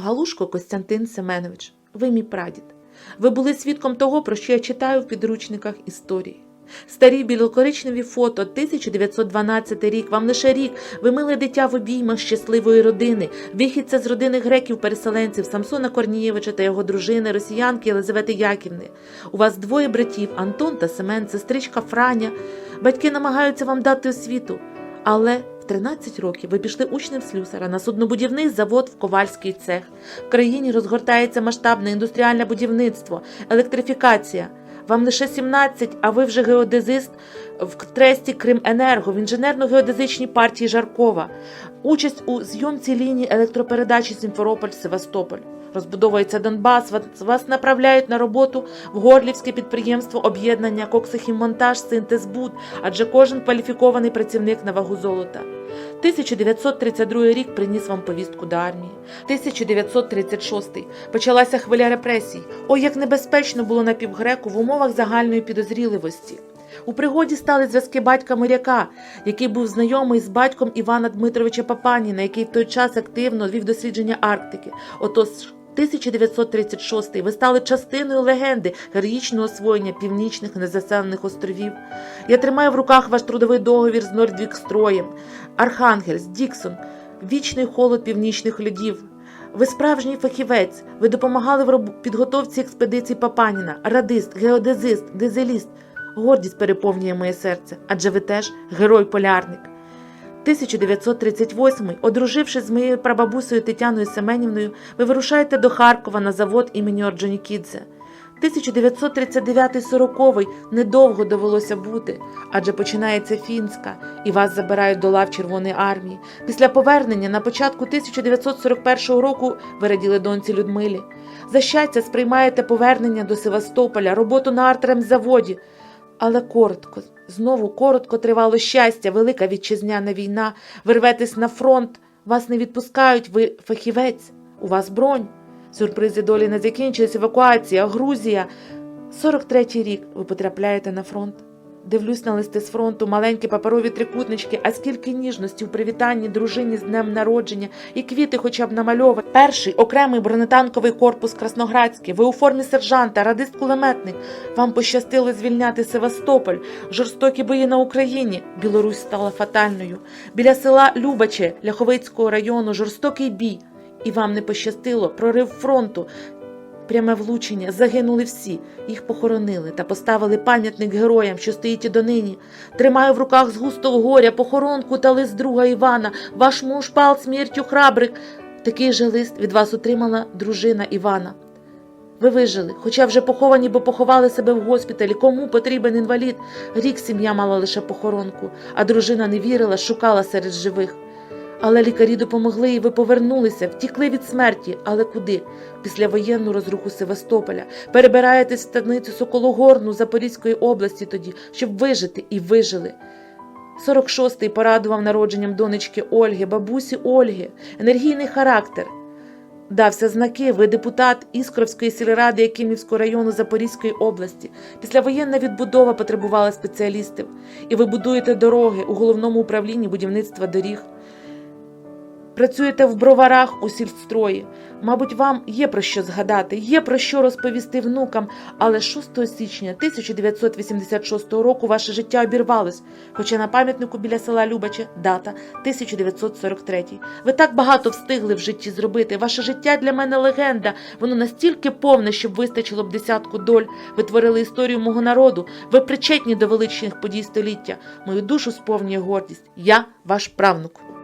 Галушко Костянтин Семенович, ви мій прадід. Ви були свідком того, про що я читаю в підручниках історії. Старі білокоричневі фото, 1912 рік, вам лише рік, ви миле дитя в обіймах щасливої родини, вихідця з родини греків-переселенців Самсона Корнієвича та його дружини, росіянки Єлизавети Яківни. У вас двоє братів Антон та Семен, сестричка Франя. Батьки намагаються вам дати освіту, але 13 років ви пішли учнем слюсара на суднобудівний завод в Ковальський цех. В країні розгортається масштабне індустріальне будівництво, електрифікація. Вам лише 17, а ви вже геодезист в тресті Крименерго, в інженерно-геодезичній партії Жаркова. Участь у зйомці лінії електропередачі Сімферополь-Севастополь. Розбудовується Донбас, вас, направляють на роботу в Горлівське підприємство об'єднання Коксихіммонтаж Синтезбуд, адже кожен кваліфікований працівник на вагу золота. 1932 рік приніс вам повістку до армії. 1936 почалася хвиля репресій. Ой, як небезпечно було напівгреку в умовах загальної підозріливості. У пригоді стали зв'язки батька моряка, який був знайомий з батьком Івана Дмитровича Папаніна, який в той час активно вів дослідження Арктики. Отож, 1936 ви стали частиною легенди героїчного освоєння північних незаселених островів. Я тримаю в руках ваш трудовий договір з Нордвікстроєм, Архангельс, Діксон, вічний холод північних льодів. Ви справжній фахівець. Ви допомагали в підготовці експедицій Папаніна, радист, геодезист, дизеліст. Гордість переповнює моє серце, адже ви теж герой-полярник. 1938 одружившись з моєю прабабусею Тетяною Семенівною, ви вирушаєте до Харкова на завод імені Орджонікідзе. 1939-40 недовго довелося бути, адже починається фінська, і вас забирають до лав Червоної армії. Після повернення на початку 1941 року ви раділи доньці Людмилі. За щастя, сприймаєте повернення до Севастополя, роботу на артремзаводі. Але коротко, знову коротко тривало щастя, велика вітчизняна війна. Ви рветесь на фронт, вас не відпускають, ви фахівець, у вас бронь. Сюрпризи долі не закінчились, евакуація, Грузія. 43-й рік ви потрапляєте на фронт. Дивлюсь на листи з фронту, маленькі паперові трикутнички, а скільки ніжності у привітанні дружині з днем народження і квіти хоча б намальовані. Перший окремий бронетанковий корпус Красноградський. Ви у формі сержанта, радист-кулеметник. Вам пощастило звільняти Севастополь, жорстокі бої на Україні. Білорусь стала фатальною. Біля села Любаче Ляховицького району жорстокий бій. І вам не пощастило прорив фронту. Пряме влучення загинули всі, їх похоронили та поставили пам'ятник героям, що стоїть і донині. Тримаю в руках згусток горя, похоронку та лист друга Івана. Ваш муж пал смертю храбрик. Такий же лист від вас отримала дружина Івана. Ви вижили, хоча вже поховані, бо поховали себе в госпіталі. Кому потрібен інвалід? Рік сім'я мала лише похоронку, а дружина не вірила, шукала серед живих. Але лікарі допомогли, і ви повернулися, втікли від смерті. Але куди? Після воєнну розруху Севастополя. Перебираєтесь в станицю Сокологорну Запорізької області тоді, щоб вижити, і вижили. 46-й порадував народженням донечки Ольги, бабусі Ольги, енергійний характер. Дався знаки, ви депутат Іскровської сільради Якимівського району Запорізької області. Післявоєнна відбудова потребувала спеціалістів. І ви будуєте дороги у головному управлінні будівництва доріг. Працюєте в броварах у сільстрої. Мабуть, вам є про що згадати, є про що розповісти внукам, але 6 січня 1986 року ваше життя обірвалось, хоча на пам'ятнику біля села Любаче дата 1943. Ви так багато встигли в житті зробити. Ваше життя для мене легенда. Воно настільки повне, щоб вистачило б десятку доль. Ви творили історію мого народу. Ви причетні до величних подій століття. Мою душу сповнює гордість. Я ваш правнук.